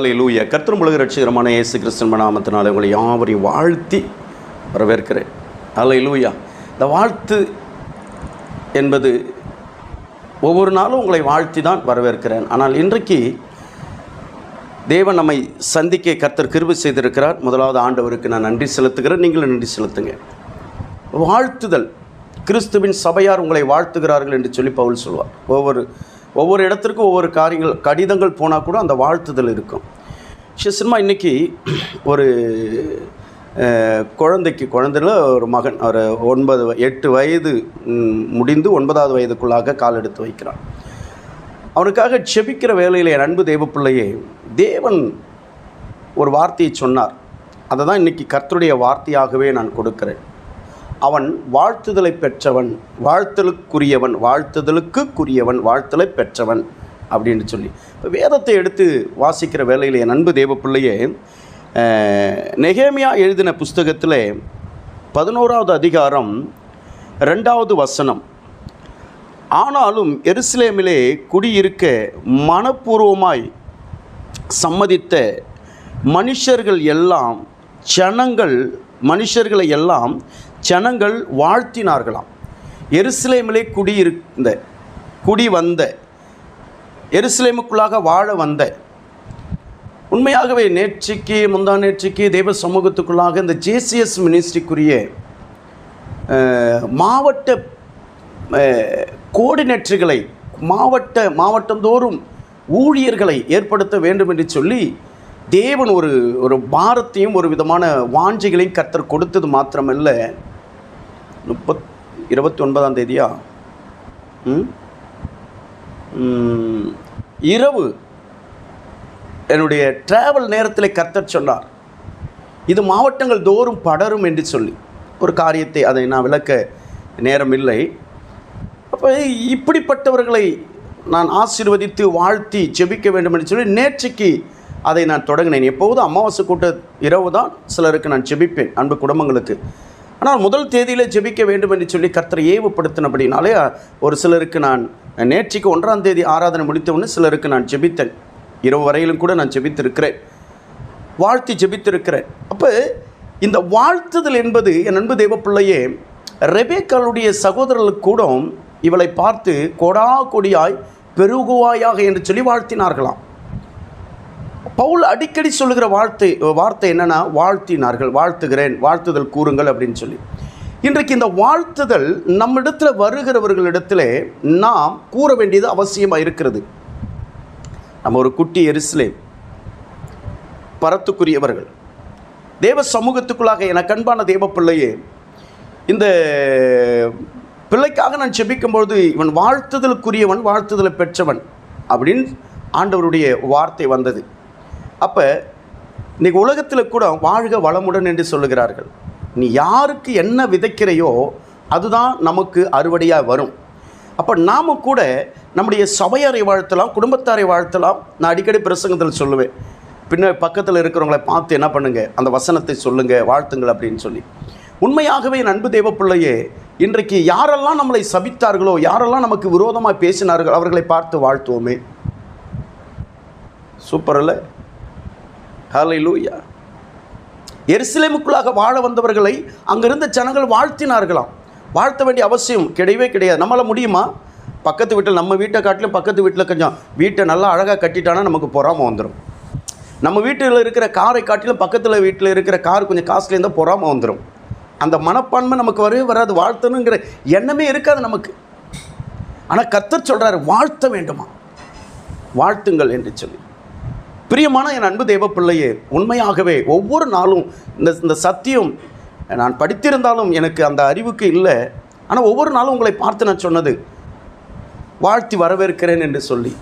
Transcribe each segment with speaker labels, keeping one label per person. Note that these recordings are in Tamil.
Speaker 1: லூயா கர்த்தர் உலக ரட்சிகரமான இயேசு கிறிஸ்தன் நாமத்தினால உங்களை யாவரையும் வாழ்த்தி வரவேற்கிறேன். அல்ல லூயா இந்த வாழ்த்து என்பது ஒவ்வொரு நாளும் உங்களை வாழ்த்தி தான் வரவேற்கிறேன். ஆனால் இன்றைக்கு தேவன் நம்மை சந்திக்க கர்த்தர் கிருபை செய்திருக்கிறார். முதலாவது ஆண்டவருக்கு நான் நன்றி செலுத்துகிறேன். நீங்களும் நன்றி செலுத்துங்க. வாழ்த்துதல். கிறிஸ்துவின் சபையார் உங்களை வாழ்த்துகிறார்கள் என்று சொல்லி பவுல் சொல்வார். ஒவ்வொரு ஒவ்வொரு இடத்திற்கும் ஒவ்வொரு காரியங்கள் கடிதங்கள் போனால் கூட அந்த வாழ்த்துதல் இருக்கும். சினிமா இன்றைக்கி ஒரு குழந்தைக்கு குழந்தையில் ஒரு மகன் ஒரு ஒன்பது எட்டு வயது முடிந்து ஒன்பதாவது வயதுக்குள்ளாக கால் எடுத்து வைக்கிறான். அவனுக்காக செபிக்கிற வேலையில் என் அன்பு தெய்வ பிள்ளையே தேவன் ஒரு வார்த்தையை சொன்னார். அதை தான் இன்றைக்கி கர்த்தருடைய வார்த்தையாகவே நான் கொடுக்கிறேன். அவன் வாழ்த்துதலை பெற்றவன் வாழ்த்தலுக்குரியவன் வாழ்த்துதலுக்குரியவன் வாழ்த்தலை பெற்றவன். அப்படின்னு சொல்லி. இப்போ வேதத்தை எடுத்து வாசிக்கிற வேலையில் என் அன்பு தேவப்பிள்ளையே நெகேமியா எழுதின புஸ்தகத்தில் பதினோராவது அதிகாரம் ரெண்டாவது வசனம். ஆனாலும் எருசலேமிலே குடியிருக்க மனப்பூர்வமாய் சம்மதித்த மனுஷர்கள் எல்லாம் ஜனங்கள் மனுஷர்களை எல்லாம் ஜனங்கள் வாழ்த்தினார்களாம். எருசலேமிலே குடியிருந்த குடி வந்த எருசலேமுக்குள்ளாக வாழ வந்த உண்மையாகவே நேற்றுக்கு முந்தா நேற்றுக்கு தெய்வ சமூகத்துக்குள்ளாக இந்த ஜேசிஎஸ் மினிஸ்ட்ரிக்குரிய மாவட்ட அஹ், கோஆர்டினேட்டர்களை மாவட்ட மாவட்டந்தோறும் ஊழியர்களை ஏற்படுத்த வேண்டும் என்று சொல்லி தேவன் ஒரு ஒரு பாரத்தையும் ஒரு விதமான வாஞ்சிகளையும் கர்த்தர் கொடுத்தது மாத்திரமல்ல. முப்பத் இருபத்தி ஒன்பதாம் தேதியா ம், இரவு என்னுடைய டிராவல் நேரத்தில் கத்தர் சொன்னார். இது மாவட்டங்கள் தோறும் படரும் என்று சொல்லி. ஒரு காரியத்தை அதை நான் விளக்க நேரம் இல்லை. அப்போ இப்படிப்பட்டவர்களை நான் ஆசீர்வதித்து வாழ்த்தி ஜெபிக்க வேண்டும் என்று சொல்லி நேற்றுக்கு அதை நான் தொடங்கினேன். எப்போதும் அமாவாசை கூட்ட இரவு தான் சிலருக்கு நான் ஜெபிப்பேன் அன்பு குடும்பங்களுக்கு. ஆனால் முதல் தேதியில் ஜெபிக்க வேண்டும் என்று சொல்லி கர்த்தரை ஏவுப்படுத்தினபடினாலே ஒரு சிலருக்கு நான் நேற்றுக்கு ஒன்றாம் தேதி ஆராதனை முடித்தவுடனே சிலருக்கு நான் ஜெபித்தேன். இரவு வரையிலும் கூட நான் ஜெபித்திருக்கிறேன். வாழ்த்தி ஜெபித்திருக்கிறேன். அப்போ இந்த வாழ்த்துதல் என்பது என் அன்பு தெய்வ பிள்ளையே ரெபேக்காளுடைய சகோதரர்களுக்கு கூட இவளை பார்த்து கொடா கொடியாய் பெருகுவாயாக என்று சொல்லி வாழ்த்தினார்களாம். பவுல் அடிக்கடி சொல்லுகிற வார்த்தை வார்த்தை என்னென்னா வாழ்த்தினார்கள் வாழ்த்துகிறேன் வாழ்த்துதல் கூறுங்கள் அப்படின்னு சொல்லி. இன்றைக்கு இந்த வாழ்த்துதல் நம்மிடத்தில் வருகிறவர்களிடத்தில் நாம் கூற வேண்டியது அவசியமாக இருக்கிறது. நம்ம ஒரு குட்டி எருசலேம் பரத்துக்குரியவர்கள். தேவ சமூகத்துக்குள்ளாக எனக்கு கண்பான தேவ பிள்ளையே இந்த பிள்ளைக்காக நான் செபிக்கும்பொழுது இவன் வாழ்த்துதலுக்குரியவன் வாழ்த்துதலை பெற்றவன் அப்படின்னு ஆண்டவருடைய வார்த்தை வந்தது. அப்போ இன்றைக்கி உலகத்தில் கூட வாழ்க வளமுடன் என்று சொல்லுகிறார்கள். நீ யாருக்கு என்ன விதைக்கிறையோ அதுதான் நமக்கு அறுவடையாக வரும். அப்போ நாம் கூட நம்முடைய சபையாரை வாழ்த்தலாம் குடும்பத்தாரை வாழ்த்தலாம். நான் அடிக்கடி பிரசங்கத்தில் சொல்லுவேன். பின்ன பக்கத்தில் இருக்கிறவங்களை பார்த்து என்ன பண்ணுங்கள் அந்த வசனத்தை சொல்லுங்கள் வாழ்த்துங்கள் அப்படின்னு சொல்லி. உண்மையாகவே என் அன்பு தேவ பிள்ளையே இன்றைக்கு யாரெல்லாம் நம்மளை சபித்தார்களோ யாரெல்லாம் நமக்கு விரோதமாக பேசினார்கள் அவர்களை பார்த்து வாழ்த்துவோமே. சூப்பர் இல்லை ஹலை லூயா எருசலேமுக்குள்ளாக வாழ வந்தவர்களை அங்கிருந்த ஜனங்கள் வாழ்த்தினார்களாம். வாழ்த்த வேண்டிய அவசியம் கிடையவே கிடையாது. நம்மளால் முடியுமா? பக்கத்து வீட்டில் நம்ம வீட்டை காட்டிலும் பக்கத்து வீட்டில் கொஞ்சம் வீட்டை நல்லா அழகாக கட்டிட்டானா நமக்கு பொறாமல் வந்துடும் நம்ம வீட்டில் இருக்கிற காரை காட்டிலும் பக்கத்தில் வீட்டில் இருக்கிற கார் கொஞ்சம் காஸ்ட்லி இருந்தால் பொறாமல் வந்துடும் அந்த மனப்பான்மை நமக்கு வரவே வராது. வாழ்த்தணுங்கிற எண்ணமே இருக்காது நமக்கு. ஆனால் கத்தர் சொல்கிறாரு வாழ்த்த வேண்டுமா? வாழ்த்துங்கள் என்று சொல்லி. பிரியமான என் அன்பு தேவ பிள்ளையே உண்மையாகவே ஒவ்வொரு நாளும் இந்த இந்த சத்தியம் நான் படித்திருந்தாலும் எனக்கு அந்த அறிவுக்கு இல்லை. ஆனால் ஒவ்வொரு நாளும் உங்களை பார்த்து நான் சொன்னது வாழ்த்தி வரவேற்கிறேன் என்று சொல்லி.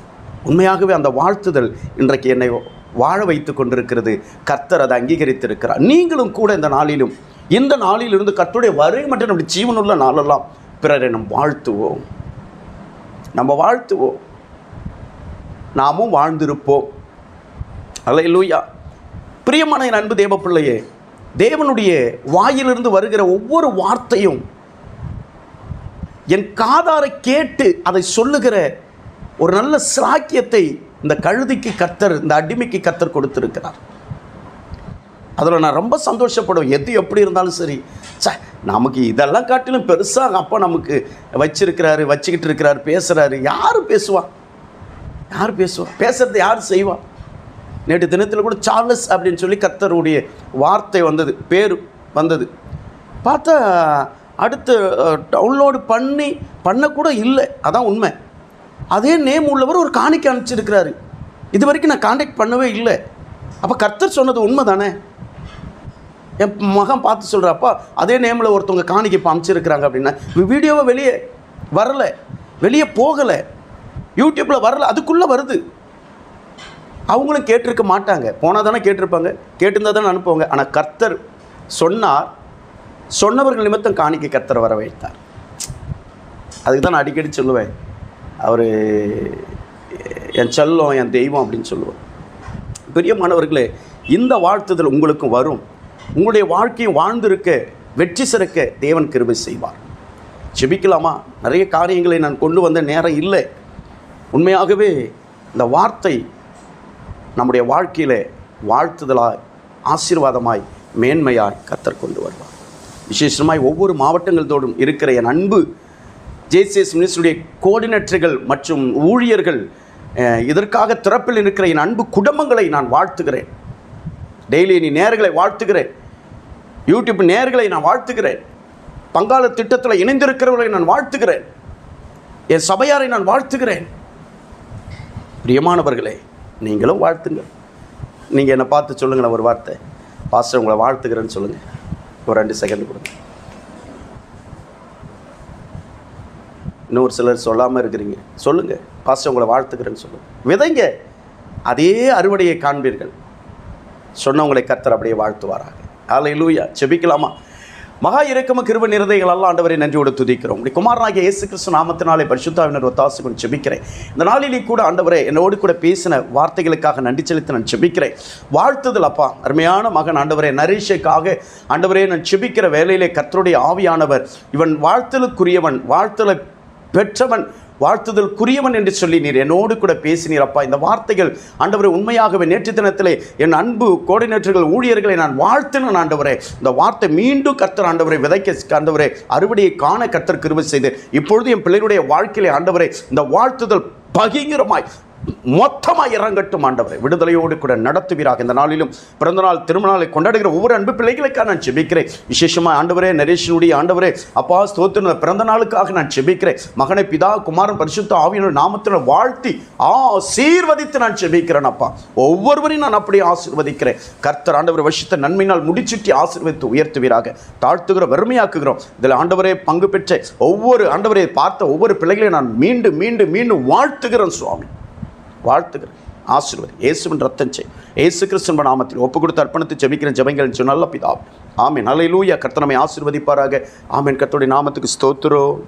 Speaker 1: உண்மையாகவே அந்த வாழ்த்துதல் இன்றைக்கு என்னை வாழ வைத்து கொண்டிருக்கிறது. கர்த்தர் அதை அங்கீகரித்திருக்கிறார். நீங்களும் கூட இந்த நாளிலும் இந்த நாளிலிருந்து கர்த்தருடைய வருகை மட்டும் நம்முடைய ஜீவனுள்ள நாளெல்லாம் பிறரை நம் வாழ்த்துவோம். நம்ம வாழ்த்துவோம். நாமும் வாழ்ந்திருப்போம். அல்லேலூயா பிரியமான என் அன்பு தேவ பிள்ளையே தேவனுடைய வாயிலிருந்து வருகிற ஒவ்வொரு வார்த்தையும் என் காதாரை கேட்டு அதை சொல்லுகிற ஒரு நல்ல சிராக்கியத்தை இந்த கழுதிக்கு கத்தர் இந்த அடிமைக்கு கத்தர் கொடுத்துருக்கிறார். அதில் நான் ரொம்ப சந்தோஷப்படுவேன். எது எப்படி இருந்தாலும் சரி. ச நமக்கு இதெல்லாம் காட்டிலும் பெருசாக அப்பா நமக்கு வச்சிருக்கிறாரு வச்சுக்கிட்டு இருக்கிறாரு பேசுகிறாரு யார் பேசுவா? யார் பேசுவா? பேசுறது யார் செய்வா? நேற்று தினத்தில் கூட சார்லஸ் அப்படின்னு சொல்லி கத்தருடைய வார்த்தை வந்தது பேர் வந்தது. பார்த்தா அடுத்து டவுன்லோடு பண்ணி பண்ணக்கூட இல்லை. அதான் உண்மை. அதே நேம் உள்ளவர் ஒரு காணிக்கை அனுப்பிச்சிருக்கிறாரு. இது வரைக்கும் நான் காண்டாக்ட் பண்ணவே இல்லை. அப்போ கர்த்தர் சொன்னது உண்மை தானே என் மகன் பார்த்து சொல்கிறப்பா அதே நேமில் ஒருத்தவங்க காணிக்கை இப்போ அமைச்சிருக்கிறாங்க அப்படின்னா வீடியோவை வெளியே வரலை. வெளியே போகலை. யூடியூப்பில் வரல. அதுக்குள்ளே வருது. அவங்களும் கேட்டிருக்க மாட்டாங்க. போனால் தானே கேட்டிருப்பாங்க. கேட்டிருந்தா தானே அனுப்புவாங்க. ஆனால் கர்த்தர் சொன்னார். சொன்னவர்கள் நிமித்தம் காணிக்க கர்த்தர் வர வைத்தார். அதுக்கு தான் நான் அடிக்கடி சொல்லுவேன். அவர் என் செல்லம் என் தெய்வம் அப்படின்னு சொல்லுவேன் பிரியமானவர்களே இந்த வாழ்த்துதல் உங்களுக்கும் வரும். உங்களுடைய வாழ்க்கையும் வாழ்ந்திருக்க வெற்றி சிறக்க தேவன் கிருபை செய்வார். ஜெபிக்கலாமா? நிறைய காரியங்களை நான் கொண்டு வந்த நேரம் இல்லை. உண்மையாகவே இந்த வார்த்தை நம்முடைய வாழ்க்கையில் வாழ்த்துதலாய் ஆசீர்வாதமாய் மேன்மையாய் கத்தர் கொண்டு வருவார். விசேஷமாய் ஒவ்வொரு மாவட்டங்களோடும் இருக்கிற என் அன்பு ஜேசிஎஸ் மினிஸ்டருடைய கோஆர்டினேட்டர்கள் மற்றும் ஊழியர்கள் இதற்காக திறப்பில் இருக்கிற என் அன்பு குடும்பங்களை நான் வாழ்த்துகிறேன். டெய்லி நீ நேர்களை வாழ்த்துகிறேன். யூடியூப் நேர்களை நான் வாழ்த்துகிறேன். பங்காள திட்டத்தில் இணைந்திருக்கிறவர்களை நான் வாழ்த்துகிறேன். என் சபையாரை நான் வாழ்த்துகிறேன். பிரியமானவர்களே நீங்களும் வாழ்த்துங்கள். நீங்கள் என்னை பார்த்து சொல்லுங்களேன் ஒரு வார்த்தை. பாஸ்டர் உங்களை வாழ்த்துக்கிறேன்னு சொல்லுங்கள் ஒரு ரெண்டு செகண்ட் கொடுங்க. இன்னொரு சிலர் சொல்லாமல் இருக்கிறீங்க. சொல்லுங்கள் பாஸ்டர் உங்களை வாழ்த்துக்கிறேன்னு சொல்லுங்கள் விதைங்க. அதே அறுவடையை காண்பீர்கள். சொன்னவங்களை கர்த்தர் அப்படியே வாழ்த்துவாராங்க ஆலை லூயா செபிக்கலாமா? மகா இறக்கம கிருப நிறதைகள் ஆண்டவரை நன்றியோடு துதிக்கிறோம். இப்படி குமாரனாகிய இயேசு கிறிஸ்து நாமத்தினாலே பரிசுத்தாவினர் ஒத்தாசு கொண்டு செபிக்கிறேன் இந்த நாளிலே கூட ஆண்டவரை என்னோடு கூட பேசின வார்த்தைகளுக்காக நன்றி செலுத்தி நான் செபிக்கிறேன் வாழ்த்துதல் அப்பா. அருமையான மகன் ஆண்டவரே நரேஷுக்காக ஆண்டவரே நான் செபிக்கிற வேலையிலே கத்தருடைய ஆவியானவர் இவன் வாழ்த்தலுக்குரியவன் வாழ்த்தலை பெற்றவன் வாழ்த்துதலுக்குரியவன் என்று சொல்லி நீர் என்னோடு கூட பேசினீர் அப்பா. இந்த வார்த்தைகள் ஆண்டவரை உண்மையாகவே நேற்று தினத்திலே என் அன்பு கோஆர்டினேட்டர்கள் ஊழியர்களை நான் வாழ்த்தினேன் ஆண்டவரே. இந்த வார்த்தை மீண்டும் கர்த்தர் ஆண்டவரை விதைக்க ஆண்டவரே அறுவடையை காண கர்த்தர் கிருபை செய்து இப்பொழுது என் பிள்ளைகளுடைய வாழ்க்கையிலே ஆண்டவரே இந்த வாழ்த்துதல் பகிங்கரமாய் மொத்தமாக இறங்கட்டும் ஆண்டவரை. விடுதலையோடு கூட நடத்துவீராக. இந்த நாளிலும் பிறந்தநாள் திருமணாலை கொண்டாடுகிற ஒவ்வொரு அன்பு பிள்ளைகளுக்காக நான் செபிக்கிறேன். விசேஷமாக ஆண்டவரே நரேஷனுடைய ஆண்டவரே அப்பா ஸ்தோத்திர பிறந்த நாளுக்காக நான் செபிக்கிறேன். மகனை பிதா குமாரன் பரிசுத்த ஆவியனோட நாமத்தில் வாழ்த்தி ஆசீர்வதித்து நான் செபிக்கிறேன் அப்பா. ஒவ்வொருவரையும் நான் அப்படியே ஆசீர்வதிக்கிறேன். கர்த்தர் ஆண்டவர் வருஷத்தை நன்மையினால் முடிச்சுட்டி ஆசீர்வதித்து உயர்த்துவீராக. தாழ்த்துகிற வறுமையாக்குகிறோம். இதில் ஆண்டவரே பங்கு பெற்ற ஒவ்வொரு ஆண்டவரை பார்த்த ஒவ்வொரு பிள்ளைகளையும் நான் மீண்டும் மீண்டும் மீண்டும் வாழ்த்துகிறேன் சுவாமி. வாழ்த்துகிறேன். ஆசீர்வதி. இயேசுவின் ரத்தம் செய் ஏசு கிறிஸ்துவ நாமத்தில் ஒப்பு கொடுத்து அர்ப்பணித்து ஜெபிக்கிற ஜெபங்கள் சொன்னால் நல்ல பிதா ஆமீன். அலையிலூயா கர்த்தனமை ஆசீர்வதிப்பாராக. ஆமீன். கர்த்தருடைய நாமத்துக்கு ஸ்தோத்திரம்.